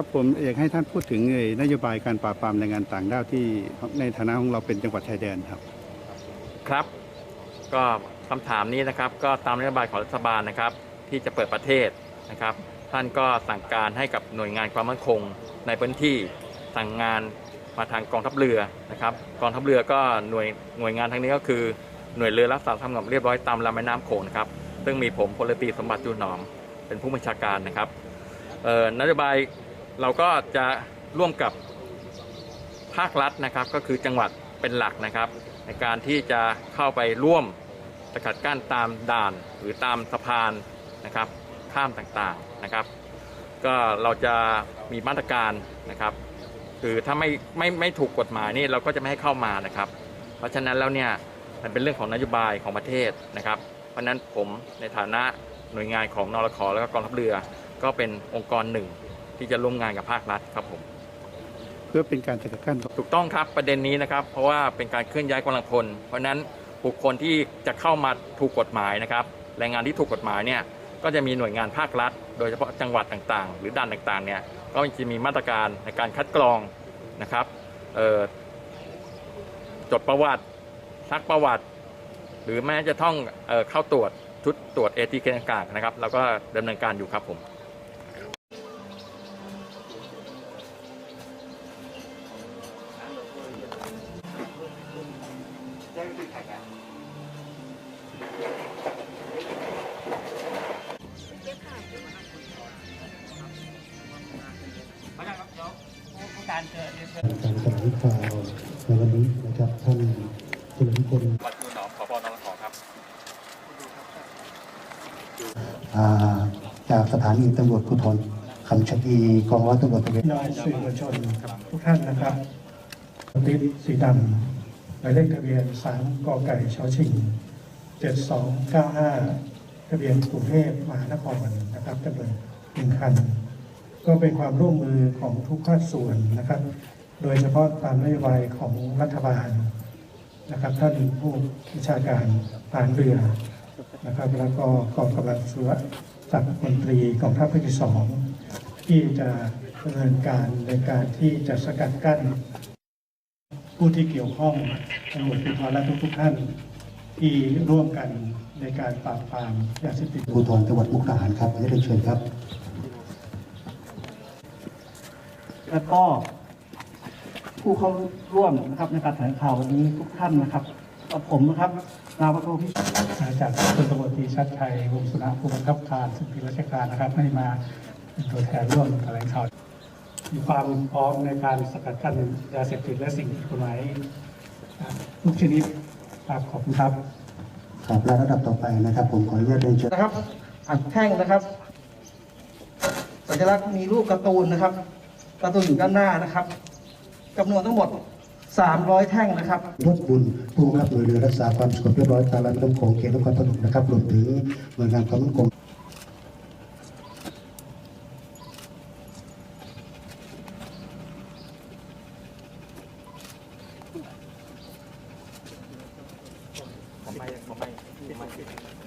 ครับผมอยากให้ท่านพูดถึงเอ่อนโยบายการปราบปรามแรงงานต่างด้าวที่ในฐานะของเราเป็นจังหวัดชายแดนครับ ครับ ก็คำถามนี้นะครับ ก็ตามนโยบายของรัฐบาลนะครับ ที่จะเปิดประเทศนะครับ ท่านก็สั่งการให้กับหน่วยงานความมั่นคง ในพื้นที่สั่งงานมาทางกองทัพเรือนะครับ กองทัพเรือก็หน่วยหน่วยงานทางนี้ก็คือหน่วยเรือรักษาความสงบเรียบร้อยตามลำแม่น้ำโขงนครับซึ่งมีผมพลตรีสมบัติจูนหนอม เป็นผู้บัญชาการนะครับนโยบาย เราก็จะร่วมกับภาครัฐนะครับ ก็คือจังหวัดเป็นหลักนะครับ ในการที่จะเข้าไปร่วมสกัดกั้นตามด่านหรือตามสะพานนะครับ ข้ามต่างๆนะครับ ก็เราจะมีมาตรการนะครับ คือถ้าไม่ไม่ไม่ถูกกฎหมายนี่เราก็จะไม่ให้เข้ามานะครับ เพราะฉะนั้นแล้วเนี่ยมันเป็นเรื่องของนโยบายของประเทศนะครับ เพราะฉะนั้นผมในฐานะหน่วยงานของนรขแล้วก็กองทัพเรือ ก็เป็นองค์กรหนึ่ง ที่จะร่วมงานกับภาครัฐครับผมเพื่อเป็นการสกัดกั้นถูกต้องครับประเด็นนี้นะครับ เพราะว่าเป็นการเคลื่อนย้ายกำลังพล เพราะฉะนั้นบุคคลที่จะเข้ามาถูกกฎหมายนะครับแรงงานที่ถูกกฎหมายเนี่ยก็จะมีหน่วยงานภาครัฐ โดยเฉพาะจังหวัดต่างๆ หรือด่านต่างๆเนี่ยก็จะมีมาตรการในการคัดกรองนะครับเอ่อจดประวัติซักประวัติ หรือแม้จะต้องเอ่อเข้าตรวจชุดตรวจเอทีเคต่างๆนะครับเราก็ดำเนินการอยู่ครับผม การแถลงข่าวในวันนี้นะครับท่านเฉลิมพลวัดจูนหนอมขอบนรขครับจากสถานีตำรวจภูธรคำชะอีกองร้อยตำรวจตระเวนนายสื่อมวลชนทุกท่านนะครับติดสีดำหมายเลขทะเบียน3กไก่ชชิง7295ทะเบียนกรุงเทพมหานครนะครับจำนวนหนึ่งคัน ก็เป็นความร่วมมือของทุกภาคส่วนนะครับ โดยเฉพาะตามนโยบายของรัฐบาลนะครับ ท่านผู้วิชาการทหารเรือนะครับ แล้วก็กองกำลังสุรสักดิ์มนตรีกองทัพภาคที่สองที่จะดำเนินการในการที่จะสกัดกั้น ผู้ที่เกี่ยวข้องตำรวจภูธรและทุกๆท่านที่ร่วมกันในการปราบปรามยาเสพติดภูธรจังหวัดมุกดาหารครับอให้ได้เชิญครับ แล้วก็ ผู้เข้าร่วมนะครับในการแถลงข่าววันนี้ทุกท่านนะครับกับผมนะครับนาวาโทพิชมาจากพลตำรวจตรีชัดชัยวงศ์สุนทรผู้บังคับการสุนทรราชการนะครับให้มาเป็นตัวแทนร่วมแถลงข่าวมีความพร้อมในการสกัดกั้นยาเสพติดและสิ่งผิดกฎหมายอ่าทุกชนิดครับขอบคุณครับครับและระดับต่อไปนะครับ ผมขออนุญาตเรียนเชิญนะครับอัดแท่งนะครับ สัญลักษณ์มีรูปการ์ตูนนะครับ กร์ตูนอยู่ด้านหน้านะครับจำนวนทั้งหมด 300 แท่งนะครับรถบุญผู้บับหน่วยเรือรักษาความสงบเรียบร้อยตามลำน้ำโขงเขตนครปฐมนะครับรวมถึงหน่วยงานความมั่นคงผมไม่ผมไม่ผมไม่